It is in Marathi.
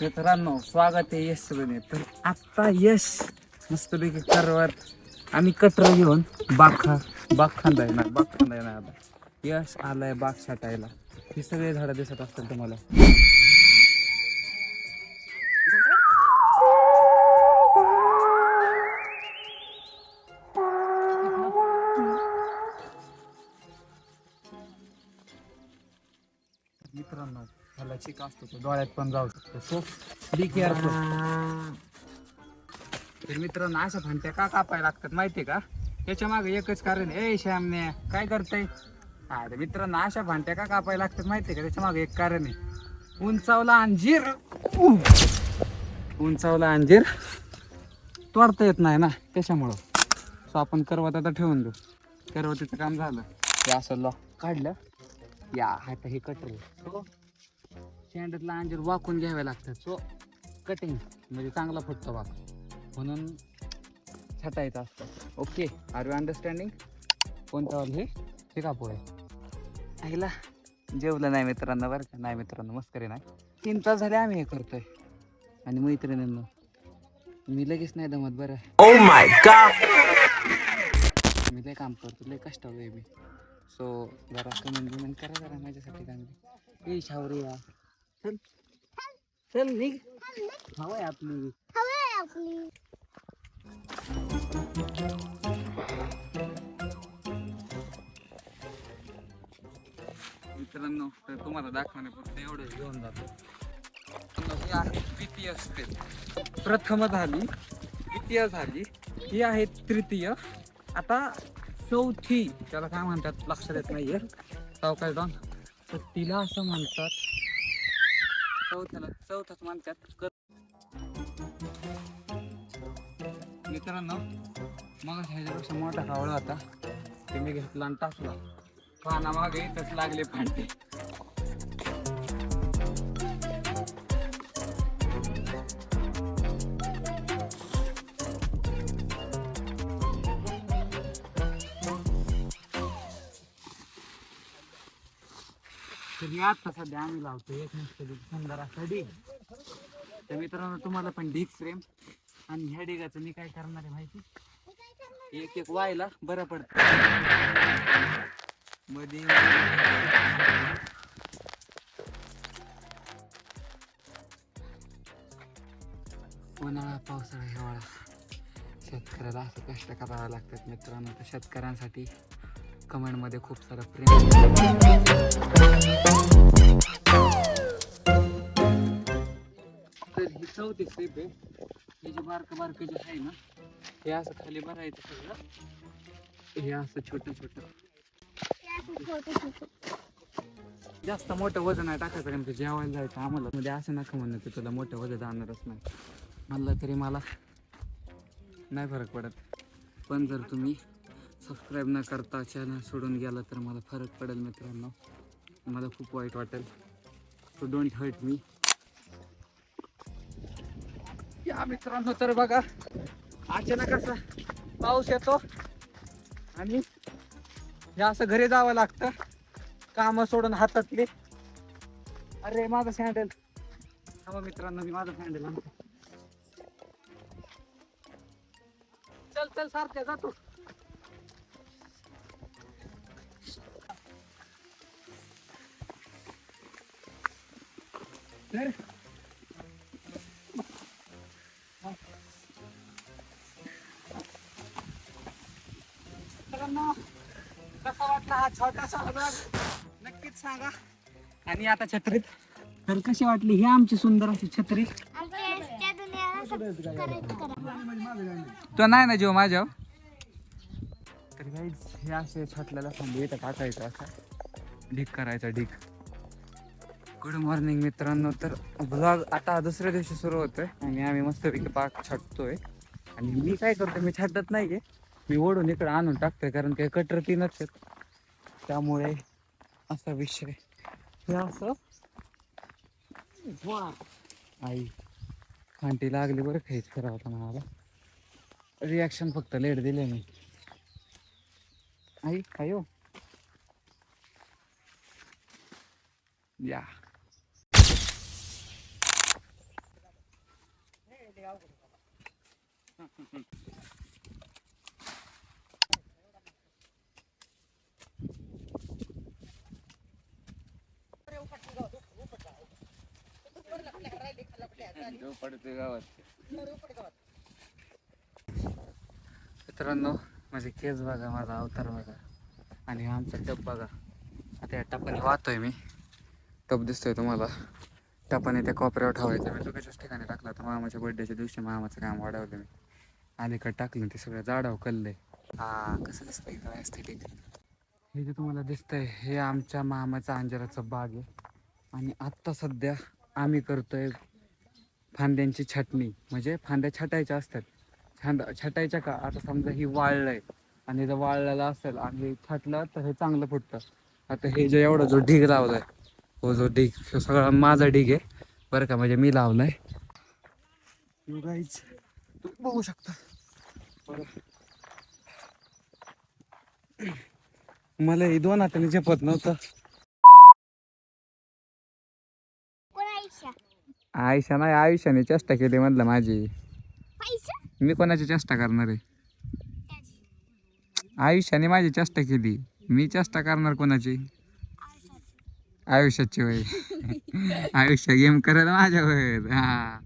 मित्रांनो स्वागत आहे यश सलून तर आत्ता यश मस्तपैकी कारवर आम्ही कटर घेऊन बाग खा बाग खांदा येणार बाग खांदा येणार आता. यश आलाय बाग छाटायला ही सगळे झाडं दिसत असतील तुम्हाला. मित्रांनो ह्याला चिक असतो तो डोळ्यात पण जाऊ शकतो. सो बी केअरफुल तर मित्रांनो अशा फांट्या का कापायला लागतात माहितीये का? त्याच्यामागे एकच कारण आहे. ए श्यामने काय करताय? हा तर मित्रांनो अशा फांट्या का कापायला लागतात माहितीये का? त्याच्यामागे एक कारण आहे. उंचावला अंजीर. उंचावला अंजीर तोडता येत नाही ना त्याच्यामुळं. सो आपण करवत आता ठेवून देऊ. करवतीचं काम झालं. ते असं लॉक काढलं. या आता हे कटर सो शेंडातला अंजीर वाकून घ्यावे लागतात सो कटिंग म्हणजे चांगला फुटतो वाक म्हणून छटायचं असतं ओके आर यू अंडरस्टँडिंग कोणतं हे? ते कापूर आहे ऐकला जेवलं नाही मित्रांनो बरं का? नाही मित्रांनो मस्करी नाही तीन तास झाले आम्ही हे करतोय. आणि मैत्रिणींनो मी लगेच नाही दमत बरं. Oh! मी लय काम करतो लय कष्टाळू आहे मी. सो जरा कमेंट बिमेंट करा जरा माझ्यासाठी चांगली ए शावरे या चल चल निघ हवंय आपली मित्रांनो तर तुम्हाला दाखवण्यापुरतं एवढं घेऊन जातो. ही आहे द्वितीय स्टेप प्रथम झाली द्वितीय झाली. ही आहे तृतीय. आता चौथी त्याला काय म्हणतात? लक्षात येत नाहीये. सावकाश डॉन. तर तिला असं म्हणतात. चौथ्याला चौथ्याच म्हणतात मित्रांनो मग ह्याच्यापेक्षा मोठा कावळा होता. ते मी घेतला आणि टाकला. पाना मागे इथंच लागले फांटे तर हे आता सध्या आम्ही लावतो एक मस्त सुंदर असा डीग तर मित्रांनो तुम्हाला पण डीग फ्रेम आणि ह्या डिगाचं मी काय करणार आहे माहिती? एक एक व्हायला बरं पडत. मध्ये उन्हाळा पावसाळा हिवाळा. शेतकऱ्याला असं कष्ट करावं लागतात मित्रांनो. तर शेतकऱ्यांसाठी कमेंटमध्ये खूप सारं प्रेम. चौथी स्टेप आहे. हे जे बारकं बारकं जे आहे ना हे असं खाली भरायचं सगळं. हे असं छोटं छोटं. जास्त मोठं वजन आहे टाकायचं कारण की जेवायला जायचं आम्हाला. म्हणजे असं नका म्हणणं की तुला मोठं वजन जाणारच नाही. म्हणलं तरी मला नाही फरक पडत. पण जर तुम्ही सबस्क्राईब न करता चॅनल सोडून गेला तर मला फरक पडेल मित्रांनो. मला खूप वाईट वाटेल. सो डोंट हर्ट मी या मित्रांनो तर बघा अचानक असा पाऊस येतो आणि हे असं घरी जावं लागतं. कामं सोडून हातातले. अरे माझं सँडल थांबा मित्रांनो मी माझं सँडल चल चल सारख्या जातो. तर कसा वाटला हा छोटासा नक्कीच सांगा. आणि आता छत्रीत. तर कशी वाटली ही आमची सुंदर अशी छत्री? तो नाही ना जेव माझ्या तर हे असे छटल्याला सांगू इथं टाकायचं असं. ढीक करायचा ढीक गुड मॉर्निंग मित्रांनो. तर ब्लॉग आता दुसऱ्या दिवशी सुरू होतोय आणि आम्ही मस्तपैकी पाक छाटतोय. आणि मी काय करतो मी छाटत नाही मी ओढून इकडे आणून टाकतोय कारण काही कटर ती आहेत त्यामुळे असा विषय. हे असं? वा आई खांटी लागली बरं काहीच करावं होता मला. रिॲक्शन फक्त लेट दिले मी. आई आयो या. मित्रांनो माझे केस बघा माझा अवतार बघा आणि आमचा टप बघा. आता या टप्पाने वाहतोय मी. टप दिसतोय तुम्हाला. टपाने त्या कोपऱ्यावर ठेवायचं. मी चुकीच्याच ठिकाणी टाकला होता. मामाच्या बर्थडेच्या दिवशी मामाचं काम वाढवलं मी. अलीकडे टाकलं ते सगळं. जाडाव कल्लंय हा कसं दिसतंय? इथं ॲस्थेटिक हे जे तुम्हाला दिसतंय हे आमच्या मामाचा अंजराचा बाग आहे. आणि आत्ता सध्या आम्ही करतोय फांद्यांची छाटणी. म्हणजे फांद्या छाटायच्या असतात. छांद छाटायच्या का? आता समजा ही वाळलंय. आणि जर वाळलेलं असेल आणि छाटलं तर हे चांगलं फुटतं. आता हे जे एवढा जो ढीग लावलाय हो जो ढीग ह्यो सगळा माझा ढीग आहे. बरं का म्हणजे मी लावलाय. You guys, तुम्ही बघू शकता. मला हे दोन हाताने झेपत नव्हतं. कोण आयुष्य नाही आयुष्याने चेष्टा केली म्हणलं माझी. मी कोणाची चेष्टा करणार आहे? आयुष्याने माझी चेष्टा केली. मी चेष्टा करणार कोणाची? आयुष्याची वय आयुष्य गेम करायला माझ्या वय हा.